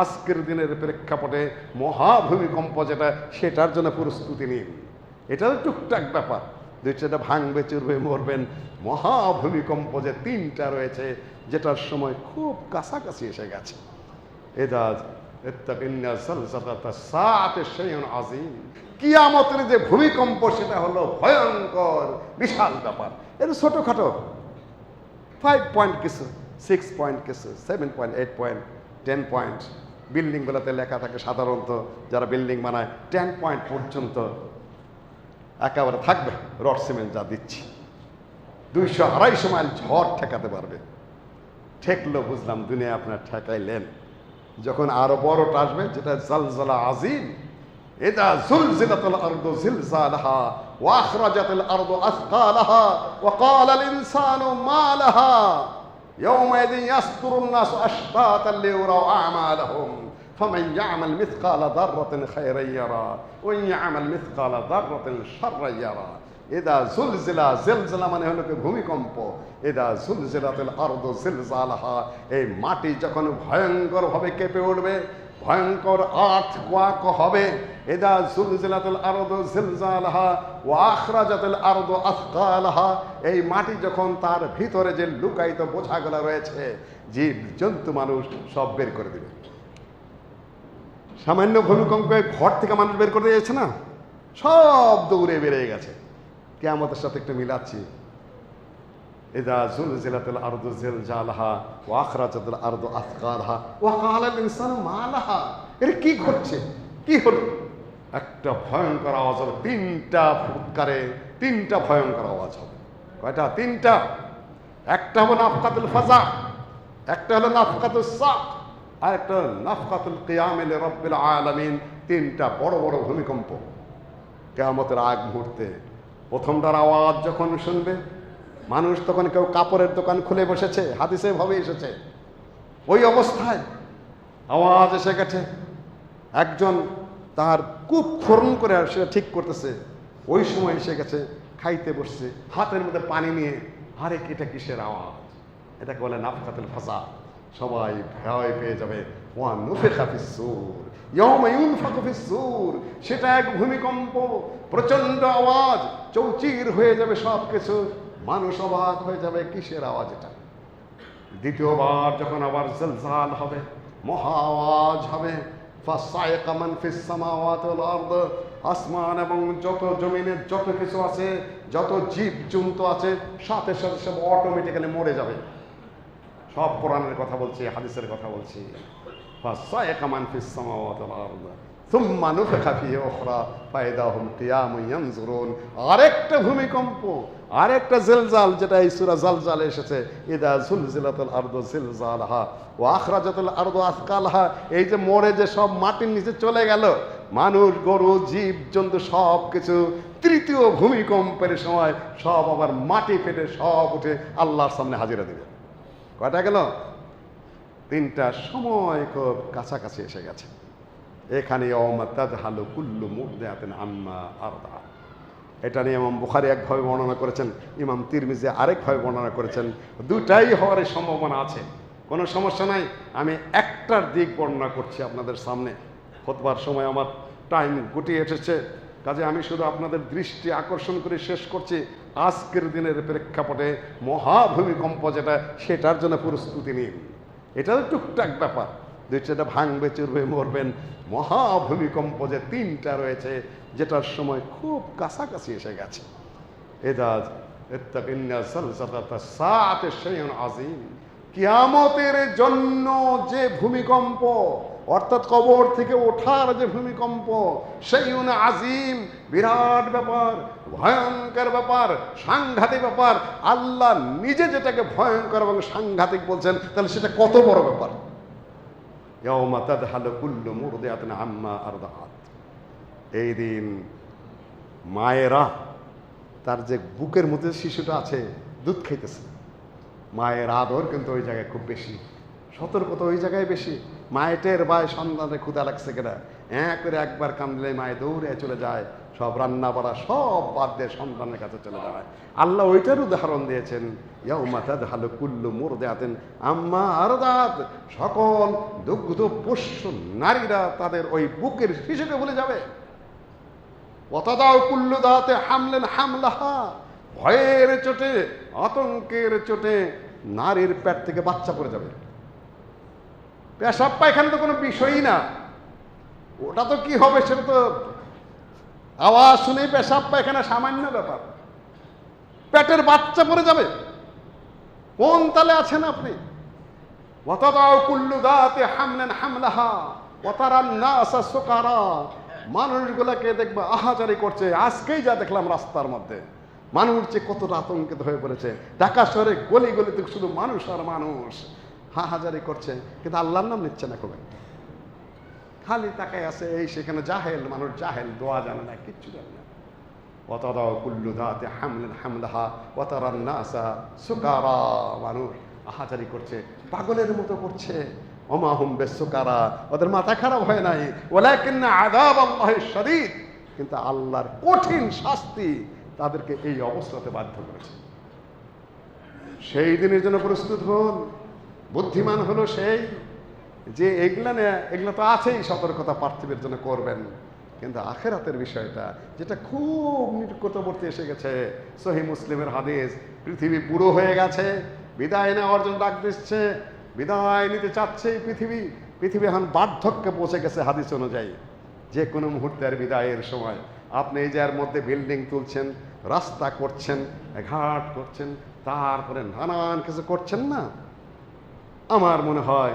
আজকের দিনের প্রেক্ষাপটে মহাভূমিকম্প যেটা সেটার জন্য প্রস্তুতি নিন। এটা টুকটাক ব্যাপার। দুই চারটা ভাঙবে, চুরবে, মরবেন। মহাভূমিকম্প যে তিনটা রয়েছে, যেটার সময় খুব কাছাকাছি এসে গেছে। সাআতে শাইউন কিয়ামতের যে ভূমিকম্প, সেটা হলো ভয়ঙ্কর, বিশাল ব্যাপার। এটা ছোটখাটো ফাইভ পয়েন্ট কিছু সিক্স পয়েন্ট কিছু seven point eight point ten point বিল্ডিংগুলোতে লেখা থাকে সাধারণত, যারা বিল্ডিং বানায় টেন পয়েন্ট পর্যন্ত একেবারে থাকবে, রড সিমেন্ট যা দিচ্ছি। দুইশো আড়াইশো মাইল ঝড় ঠেকাতে পারবে। ঠেকলো বুঝলাম দুনিয়া আপনার ঠেকাইলেন। যখন আরও বড়টা আসবে, যেটা জালজালা আজিম এটা জুলজিলাতুল আরদু জিলজালাহা, ওয়া আরদু আসকালাহা, ওয়া ক্বালা আল ইনসানু মা লাহা يومئذ يصدر الناس أشتاتا ليروا أعمالهم فمن يعمل مثقال ذرة خيرا يرى وإن يعمل مثقال ذرة شرا يرى এদা জুলজিলা জেলজিলা মানে হলো কি ভূমিকম্প এদা জুলজিলাতুল আরদ জিলজালাহা এই মাটি যখন ভয়ঙ্কর ভাবে কেঁপে উঠবে ভয়ঙ্কর আর্থ কোয়াক হবে। এদা জুলজিলাতুল আরদ জিলজালাহা ওয়া আখরাজাতুল আরদ আথকালাহা এই মাটি যখন তার ভিতরে যে লুকায়িত বোঝাগুলো রয়েছে, জীব, জন্তু, মানুষ সব বের করে দিবে। সামান্য ভূমিকম্পে ঘর থেকে মানুষ বের করে দিয়েছে না? সব দৌড়ে বেড়ে গেছে। কেয়ামতের সাথে একটু মিলাচ্ছি। জিলজালাহা ওয়া আখরাজাতুল আরদু আথকালাহা ওয়া ক্বালা আল ইনসানু মা লাহা এর কি ঘটছে? কি হলো? একটা ভয়ঙ্কর আওয়াজ হবে। তিনটা ফুৎকারে তিনটা ভয়ঙ্কর আওয়াজ হবে। কয়টা? তিনটা। একটা হলো নাফকাতুল ফাজা, একটা হলো নাফকাতুল সাক আর একটা হলো নাফকাতুল কিয়ামিল রব্বিল আলামিন। তিনটা বড় বড় ভূমিকম্প। কেয়ামতের আগ মুহূর্তে প্রথমটার আওয়াজ যখন শুনবে মানুষ তখন কেউ কাপড়ের দোকান খুলে বসেছে, হাদিসে ভাবে এসেছে। ওই অবস্থায় আওয়াজ এসে গেছে, একজন তার কূপ খরণ করে সেটা ঠিক করতেছে। ওই সময় এসে গেছে, খাইতে বসছে, হাতের মধ্যে পানি নিয়ে, আরে এটা কিসের আওয়াজ? এটাকে বলে নাফকাতুল ফাসা সবাই ভয় পেয়ে যাবে। সেটা এক ভূমিকম্প প্রচণ্ড আওয়াজ, চৌচির হয়ে যাবে সব কিছু মানুষ অবাক হয়ে যাবে কিসের আওয়াজ এটা? দ্বিতীয়বার যখন আবার জলজাল হবে, মহা আওয়াজ হবে মান আসমান এবং যত জমিনে যত কিছু আছে, যত জীব জন্তু আছে, সাথে সাথে সব অটোমেটিক্যালি মরে যাবে। সব কোরআনের কথা বলছি, হাদিসের কথা বলছি। আরেকটা ভূমিকম্প আরেকটা জিলজাল যেটা এই সূরা জালজাল এসেছে, ইদা আরদু জিলজালাহা ওয়া আখরাজাতুল আরদু আসকালাহা এই যে মরে যে সব মাটির নিচে চলে গেল, মানুষ, গরু, জীব, জন্তু সব কিছু তৃতীয় ভূমিকম্পের সময় সব আবার মাটি ফেটে সব উঠে আল্লাহর সামনে হাজিরা দেবে। কয়টা গেল? তিনটা সময় খুব কাছাকাছি এসে গেছে। এখানে হালু কুল্লু মুহদাতিন আম্মা আরদা। এটা নিয়ে ইমাম বুখারি একভাবে বর্ণনা করেছেন, ইমাম তিরমিজে আরেকভাবে বর্ণনা করেছেন। দুটাই হওয়ার সম্ভাবনা আছে। কোনো সমস্যা নাই, আমি একটার দিক বর্ণনা করছি আপনাদের সামনে। হতবার সময় আমার টাইম গুটিয়ে এসেছে, কাজে আমি শুধু আপনাদের দৃষ্টি আকর্ষণ করে শেষ করছি। আজকের দিনের প্রেক্ষাপটে মহাভূমিকম্প যেটা, সেটার জন্য প্রস্তুতি নিন। এটা তো টুকটাক ব্যাপার। দুই চারটা ভাঙবে, চুরবে, মরবেন। মহাভূমিকম্প যে তিনটা রয়েছে, যেটার সময় খুব কাছাকাছি এসে গেছে। আযীম। কিয়ামতের জন্য যে ভূমিকম্প, অর্থাৎ কবর থেকে ওঠার যে ভূমিকম্প সেইউন আজিম বিরাট ব্যাপার, ভয়ঙ্কর ব্যাপার, সাংঘাতিক ব্যাপার। আল্লাহ নিজে যেটাকে ভয়ঙ্কর এবং সাংঘাতিক বলছেন, তাহলে সেটা কত বড় ব্যাপার? আম্মা আর এই দিন মায়েরা তার যে বুকের মধ্যে শিশুটা আছে, দুধ খাইতেছে। মায়ের আদর কিন্তু ওই জায়গায় খুব বেশি। সতর্কতা ওই জায়গায় বেশি। মায়েটের বায় সন্তানের ক্ষুদা লাগছে কেনা। হ্যাঁ করে একবার কান্দলে মায়ে দৌড়ে চলে যায়। সব রান্না বাড়া সব বাদ দিয়ে সন্তানের কাছে চলে যাবে আল্লাহ ওইটার উদাহরণ দিয়েছেন ইয়াউমাতা ভালো কুল্লু মোর দেয়াতেন আম্মা আর সকল দুগ্ধ পোষ্য নারীরা তাদের ওই বুকের শিশুকে ভুলে যাবে। অতদাও কুল্লু দাতে হামলেন হামলাহা, ভয়ের চোটে, আতঙ্কের চোটে নারীর পেট থেকে বাচ্চা পড়ে যাবে। পেশাব পায়খানা তো কোনো বিষয়ই না। ওটা তো কি হবে সেটা তো আওয়াজ শুনেই পেশাব পায়খানা সামান্য ব্যাপার। পেটের বাচ্চা পড়ে যাবে। কোন তালে আছেন আপনি? মানুষগুলোকে দেখবে আহাজারি করছে। আজকেই যা দেখলাম রাস্তার মধ্যে। মানুষ যে কতটা আতঙ্কিত হয়ে পড়েছে। ঢাকা শহরে গলি গলিতে শুধু মানুষ আর মানুষ। হাহাজারি করছে। কিন্তু আল্লাহর নাম নিচ্ছে না খুব একটা। খালি তাকে আছে, এই সেখানে জাহেল, মানুষ জাহেল, দোয়া জানে না, কিচ্ছু জানে না। অতরা কুল্লু দাতে হামলেন হামলাহা অতারান নাসা সুকারা, মানুষ আহাজারি করছে, পাগলের মতো করছে। ওমা হুম বেসুকারা ওদের মাথা খারাপ হয় নাই। ওলা ওলাকিন আদাব আল্লাহের শরীর কিন্তু আল্লাহর কঠিন শাস্তি তাদেরকে এই অবস্থাতে বাধ্য করেছে। সেই দিনের জন্য প্রস্তুত হন, বুদ্ধিমান হলো সেই। যে এগুলা এগুলো তো আছেই সতর্কতা পার্থিবের জন্য করবেন। কিন্তু আখেরাতের বিষয়টা, যেটা খুব নিকটবর্তী এসে গেছে, সহি মুসলিমের হাদিস, পৃথিবী পুরো হয়ে গেছে, বিদায় নেওয়ার জন্য ডাক দিচ্ছে, বিদায় নিতে চাচ্ছে এই পৃথিবী পৃথিবী এখন বার্ধক্যে পৌঁছে গেছে হাদিস অনুযায়ী। যে কোনো মুহূর্তের বিদায়ের সময়। আপনি এই যার মধ্যে বিল্ডিং তুলছেন, রাস্তা করছেন, ঘাট করছেন, তারপরে নানান কিছু করছেন না? আমার মনে হয়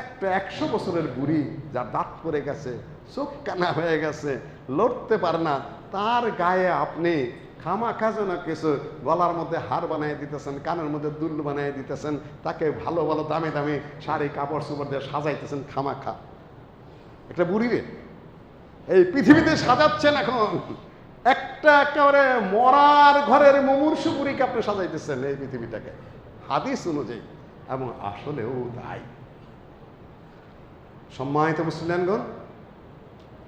একটা একশো বছরের বুড়ি যার দাঁত পড়ে গেছে, চোখ কানা হয়ে গেছে, লড়তে পারে না, তার গায়ে আপনি খামাখা যেন কিছু গলার মধ্যে হার বানিয়ে দিতেছেন, কানের মধ্যে দুল বানিয়ে দিতেছেন, তাকে ভালো ভালো দামি দামি শাড়ি, কাপড় চোপড় দিয়ে সাজাইতেছেন খামাখা। একটা বুড়ি রে, এই পৃথিবীতে সাজাচ্ছেন এখন। একটা একেবারে মরার ঘরের মুমূর্ষু বুড়িকে আপনি সাজাইতেছেন এই পৃথিবীটাকে। হাদিস অনুযায়ী, এবং আসলেও তাই। সম্মানিত মুসলিয়ানগণ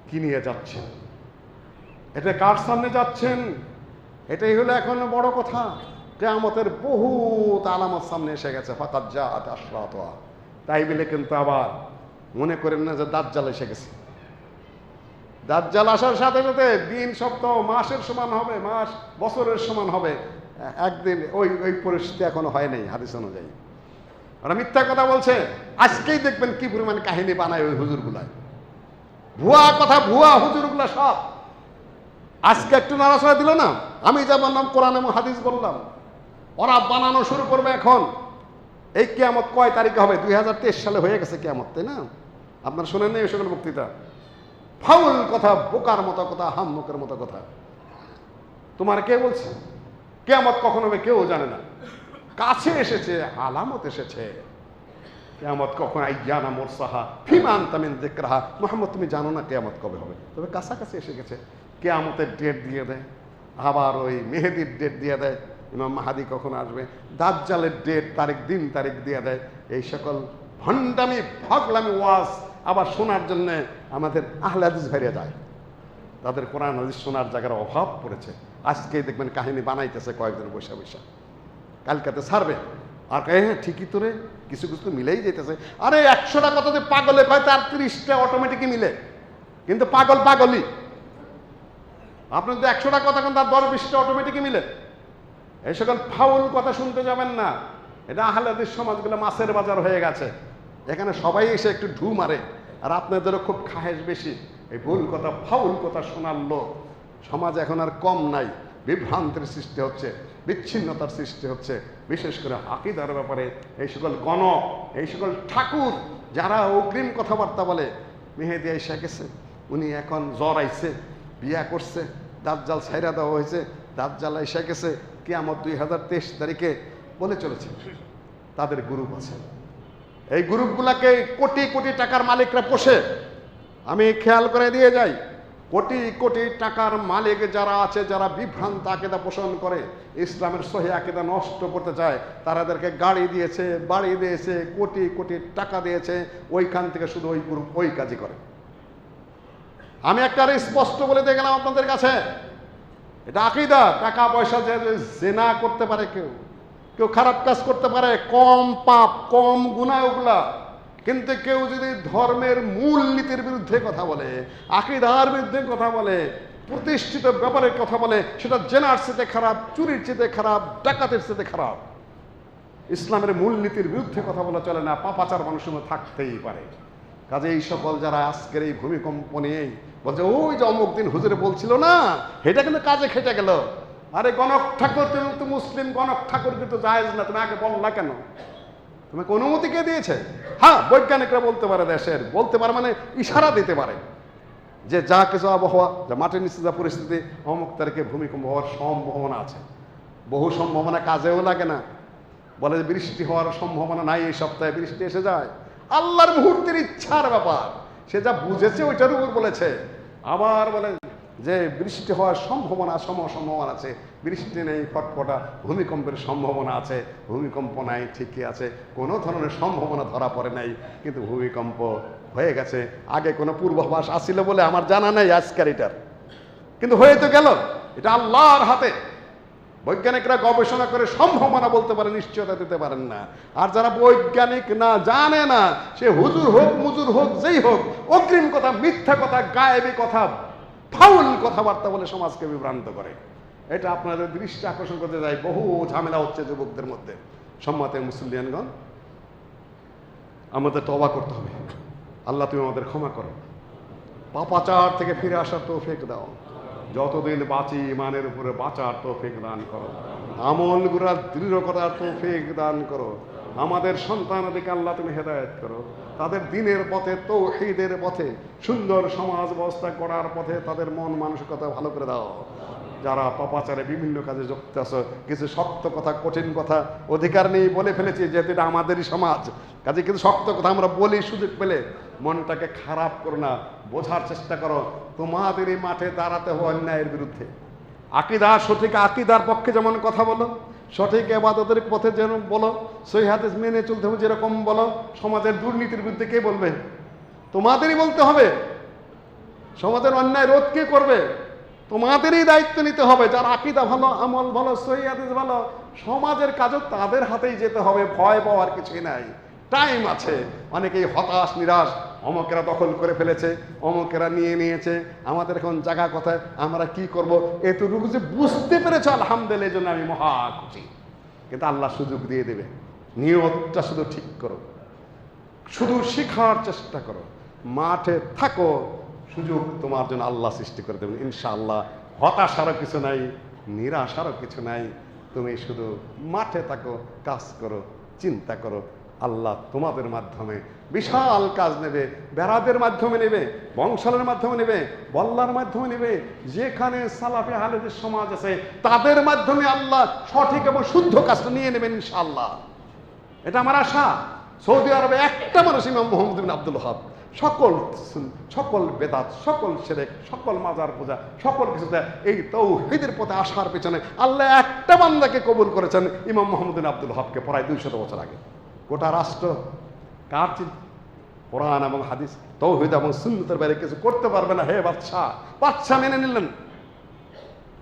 কি নিয়ে যাচ্ছেন? এটা কার সামনে যাচ্ছেন? এটাই হলো এখন বড় কথা। যে কেয়ামতের বহুত আলামত সামনে এসে গেছে ফাকাত যা আশরাত তাই বলে কিন্তু আবার মনে করেন না যে দাজ্জাল এসে গেছে। দাজ্জাল আসার সাথে সাথে দিন, সপ্তাহ, মাসের সমান হবে, মাস, বছরের সমান হবে। একদিন ওই ওই পরিস্থিতি এখনও হয় নাই, হাদিস অনুযায়ী। ওরা মিথ্যা কথা বলছে। আজকেই দেখবেন কি পরিমাণ কাহিনী বানায় ওই হুজুরগুলায়। ভুয়া কথা ভুয়া হুজুরগুলা সব। আজকে একটু নাড়াচড়া দিল না? আমি যা বললাম কোরআন এবং হাদিস বললাম। ওরা বানানো শুরু করবে এখন। এই কেয়ামত কয় তারিখে হবে? দুই হাজার তেইশ সালে হয়ে গেছে কেয়ামত, তাই না? আপনার শোনেন না এই সকল বক্তৃতা? ফাউল কথা, বোকার মতো কথা, হাম্মুকের মতো কথা। তোমার কে বলছে? কেয়ামত কখন হবে কেউ জানে না। কাছে এসেছে, আলামত এসেছে। কেয়ামত কখন আইয়ানা মোরসাহা? ফিমান তামিন দেখরাহা মোহাম্মদ, তুমি জানো না কেয়ামত কবে হবে। তবে কাছাকাছি এসে গেছে। কেয়ামতের ডেট দিয়ে দেয়। আবার ওই মেহেদির ডেট দিয়ে দেয়। ইমাম মাহাদি কখন আসবে? দাজ্জালের ডেট তারিখ, দিন তারিখ দিয়ে দেয়। এই সকল ভণ্ডামি ভগলামি ওয়াজ আবার শোনার জন্য আমাদের আহলাদিস ভেরিয়ে যায় তাদের কোরআন, হাদিস শোনার জায়গার অভাব পড়েছে। আজকেই দেখবেন কাহিনী বানাইতেছে কয়েকজন বসে বসে। কালকাতে ছাড়বে। আর হ্যাঁ ঠিকই তোরে কিছু কিছু তো মিলেই যেতেছে। আরে একশোটা কথাতে পাগলে কয় তার তিরিশটা অটোমেটিকই মিলে। কিন্তু পাগল পাগলই। আপনি যদি একশোটা কথা কেন তার দশ বিশটা অটোমেটিকই মিলে। এই সকল ফাউল কথা শুনতে যাবেন না। এটা আহলাদের সমাজগুলো মাছের বাজার হয়ে গেছে। এখানে সবাই এসে একটু ঢু মারে। আর আপনাদেরও খুব খাহেস বেশি। এই ভুল কথা, ফাউল কথা শোনার লোক সমাজ এখন আর কম নাই। বিভ্রান্তির সৃষ্টি হচ্ছে, বিচ্ছিন্নতার সৃষ্টি হচ্ছে। বিশেষ করে আকিদার ব্যাপারে এই সকল গণক এই সকল ঠাকুর যারা অগ্রিম কথাবার্তা বলে, মেহেদি এসে গেছে, উনি এখন জ্বর আইছে, বিয়া করছে দাঁতজাল ছাইরা দেওয়া হয়েছে দাঁতজাল এসে গেছে কি আমার দুই হাজার তেইশ তারিখে বলে চলেছে। তাদের গ্রুপ আছে। এই গ্রুপগুলাকে কোটি কোটি টাকার মালিকরা পোষে। আমি খেয়াল করে দিয়ে যাই কোটি কোটি টাকার মালিক যারা আছে, যারা বিভ্রান্ত আকেদা পোষণ করে, ইসলামের সহি আকেদা নষ্ট করতে চায়, তারাদেরকে গাড়ি দিয়েছে, বাড়ি দিয়েছে, কোটি কোটি টাকা দিয়েছে, ওইখান থেকে শুধু ওই গ্রুপ ওই কাজই করে। আমি একটা স্পষ্ট বলে দিয়ে গেলাম আপনাদের কাছে। এটা আকিদা টাকা পয়সা যে জেনা করতে পারে কেউ কেউ খারাপ কাজ করতে পারে, কম পাপ, কম গুণা ওগুলা। কিন্তু কেউ যদি ধর্মের মূল নীতির বিরুদ্ধে কথা বলে, আকিদার বিরুদ্ধে কথা বলে, প্রতিষ্ঠিত ব্যাপারের কথা বলে, সেটা জেনার চেতে খারাপ, চুরির চেতে খারাপ, ডাকাতের চেতে খারাপ, ইসলামের মূল নীতির বিরুদ্ধে কথা বলা চলে না, পাপাচার মানুষের মধ্যে থাকতেই পারে। কাজে এই সকল যারা আজকের এই ভূমিকম্প নিয়েই বলছে, ওই যে অমুক দিন হুজুরে বলছিল না, এটা কিন্তু কাজে খেটে গেল। আরে গণক ঠাকুর, তুমি তো মুসলিম, গণক ঠাকুর কিন্তু জায়েজ না, তুমি আগে বললা কেন? তোমাকে অনুমতি কে দিয়েছে? হ্যাঁ বৈজ্ঞানিকরা বলতে পারে দেশের, বলতে পারে মানে ইশারা দিতে পারে যে যা কিছু আবহাওয়া, যা মাটির নিচে যা পরিস্থিতি, অমুক তারিখে ভূমিকম্প হওয়ার সম্ভাবনা আছে। বহু সম্ভাবনা কাজেও লাগে না। বলে যে বৃষ্টি হওয়ার সম্ভাবনা নাই এই সপ্তাহে, বৃষ্টি এসে যায়। আল্লাহর মুহূর্তের ইচ্ছার ব্যাপার। সে যা বুঝেছে ওইটার উপর বলেছে। আবার বলে যে বৃষ্টি হওয়ার সম্ভাবনা সম সম্ভাবনা আছে। বৃষ্টি নেই ফটফটা ভূমিকম্পের সম্ভাবনা আছে, ভূমিকম্প নাই, ঠিকই আছে। কোনো ধরনের সম্ভাবনা ধরা পড়ে নাই, কিন্তু ভূমিকম্প হয়ে গেছে। আগে কোনো পূর্বাভাস আসছিল বলে আমার জানা নাই আজকের এটার। কিন্তু হয়ে তো গেল, এটা আল্লাহর হাতে। বৈজ্ঞানিকরা গবেষণা করে সম্ভাবনা বলতে পারে, নিশ্চয়তা দিতে পারেন না। আর যারা বৈজ্ঞানিক না জানে না, সে হুজুর হোক, মুজুর হোক, যেই হোক, অগ্রিম কথা, মিথ্যা কথা, গায়েবী কথা ফাউল কথাবার্তা বলে সমাজকে বিভ্রান্ত করে। এটা আপনাদের দৃষ্টি আকর্ষণ করতে যায় বহু ঝামেলা হচ্ছে যুবকদের মধ্যে। সম্মাতে মুসলিয়ানগণ, আমাদের তবা করতে হবে। আল্লাহ তুমি আমাদের ক্ষমা করো। পাপাচার থেকে ফিরে আসার তৌফিক দাও। যতদিন বাঁচি ইমানের উপরে বাঁচার তো তৌফিক দান করো। আমল গুড়া দৃঢ় করার তৌফিক দান করো। আমাদের সন্তানদেরকে আল্লাহ তুমি হেদায়ত করো। তাদের দিনের পথে, তৌহিদের পথে, সুন্দর সমাজ ব্যবস্থা করার পথে তাদের মন মানসিকতা ভালো করে দাও। যারা পাপাচারে বিভিন্ন কাজে যুক্ত আছো, কিছু শক্ত কথা, কঠিন কথা, অধিকার নেই বলে ফেলেছি, যেহেতু এটা আমাদেরই সমাজ। কাজে কিন্তু শক্ত কথা আমরা বলি সুযোগ পেলে মনটাকে খারাপ করো না, বোঝার চেষ্টা করো। তোমাদেরই মাঠে দাঁড়াতে হবে অন্যায়ের বিরুদ্ধে। আকিদার সঠিক আকিদার পক্ষে যেমন কথা বলো সঠিক এবাদতের পথে যেন বলো সই হাতে মেনে চলতে হবে, যেরকম বলো, সমাজের দুর্নীতির বিরুদ্ধে কে বলবে? তোমাদেরই বলতে হবে। সমাজের অন্যায় রোধ কে করবে? তোমাদেরই দায়িত্ব নিতে হবে। যার আকিদা ভালো, আমল ভালো সহিদ ভালো, সমাজের কাজও তাদের হাতেই যেতে হবে। ভয় পাওয়ার কিছুই নাই। টাইম আছে। অনেকেই হতাশ, নিরাশ অমকেরা দখল করে ফেলেছে, অমকেরা নিয়ে নিয়েছে, আমাদের এখন জায়গা কোথায়, আমরা কি করব? এতটুকু যে বুঝতে পেরেছ, আলহামদুলিল্লাহ জন্য আমি মহা খুশি। কিন্তু আল্লাহ সুযোগ দিয়ে দেবে। নিয়তটা শুধু ঠিক করো। শুধু শেখার চেষ্টা করো। মাঠে থাকো, সুযোগ তোমার জন্য আল্লাহ সৃষ্টি করে দেবেন। ইনশাআল্লাহ হতাশারও কিছু নাই নিরাশারও কিছু নাই। তুমি শুধু মাঠে থাকো, কাজ করো, চিন্তা করো। আল্লাহ তোমাদের মাধ্যমে বিশাল কাজ নেবে, বেড়াদের মাধ্যমে নেবে, বংশালের মাধ্যমে নেবে, বল্লার মাধ্যমে নেবে, যেখানে সালাফে হালেদের সমাজ আছে, তাদের মাধ্যমে আল্লাহ সঠিক এবং শুদ্ধ কাজটা নিয়ে নেবেন ইনশাআল্লাহ। এটা আমার আশা। সৌদি আরবে একটা মানুষ ইমাম মোহাম্মদ বিন আব্দুল হাব সকল সকল বেদাত, সকল সেরেক, সকল মাজার পূজা, সকল কিছুতে এই তৌ তৌহিদের পথে আসার পেছনে আল্লাহ একটা বান্দাকে কবুল করেছেন ইমাম মোহাম্মদ বিন আব্দুল হাবকে প্রায় দুইশত বছর আগে। গোটা রাষ্ট্র, কার কোরআন এবং হাদিস, তৌহিদ এবং সুন্নতের বাইরে কিছু করতে পারবে না, হে বাদশাহ। বাদশাহ মেনে নিলেন।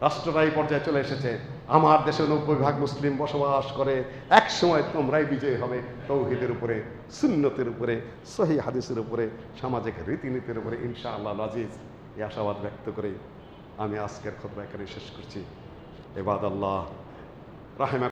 রাষ্ট্রটা এই পর্যায়ে চলে এসেছে। আমার দেশে নব্বই ভাগ মুসলিম বসবাস করে। এক সময় তোমরাই বিজয়ী হবে তৌহিদের উপরে, সুন্নতের উপরে, সহি হাদিসের উপরে, সামাজিক রীতিনীতির উপরে ইনশা আল্লাহ আজিজ। এই আশাবাদ ব্যক্ত করে আমি আজকের এখানে শেষ করছি। এবাদ আল্লাহ রাহেমা